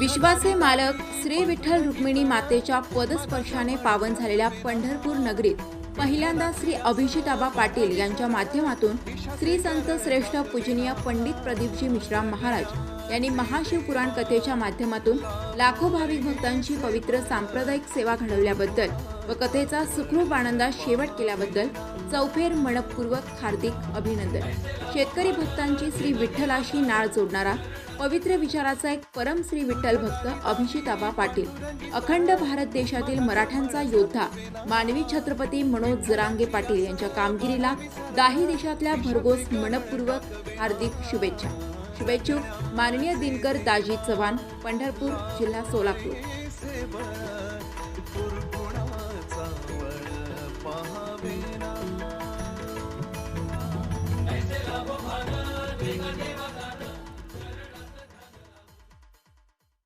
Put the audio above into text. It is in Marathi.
विश्वाचे मालक श्री विठ्ठल रुक्मिणी मातेच्या पदस्पर्शाने पावन झालेल्या पंढरपूर नगरीत पहिल्यांदा श्री अभिजिताबा पाटील यांच्या माध्यमातून श्री संत श्रेष्ठ पूजनीय पंडित प्रदीपजी मिश्राम महाराज यांनी महाशिवपुराण कथेच्या माध्यमातून लाखो भाविक भक्तांची पवित्र सांप्रदायिक सेवा घडवल्याबद्दल व कथेचा सुखरूप आनंदात शेवट केल्याबद्दल चौफेर मनपूर्वक हार्दिक अभिनंदन. शेतकरी भक्तांची श्री विठ्ठलाशी नाळ जोडणारा पवित्र विचाराचा एक परमश्री विठ्ठल भक्त अभिजिताबा पाटील अखंड भारत देशातील मराठ्यांचा योद्धा मानवी छत्रपती मनोज जरांगे पाटील यांच्या कामगिरीला दाही देशातल्या भरघोस मनपूर्वक हार्दिक शुभेच्छा. शुभेच्छुक माननीय दिनकर दाजी चव्हाण पंढरपूर जिल्हा सोलापूर.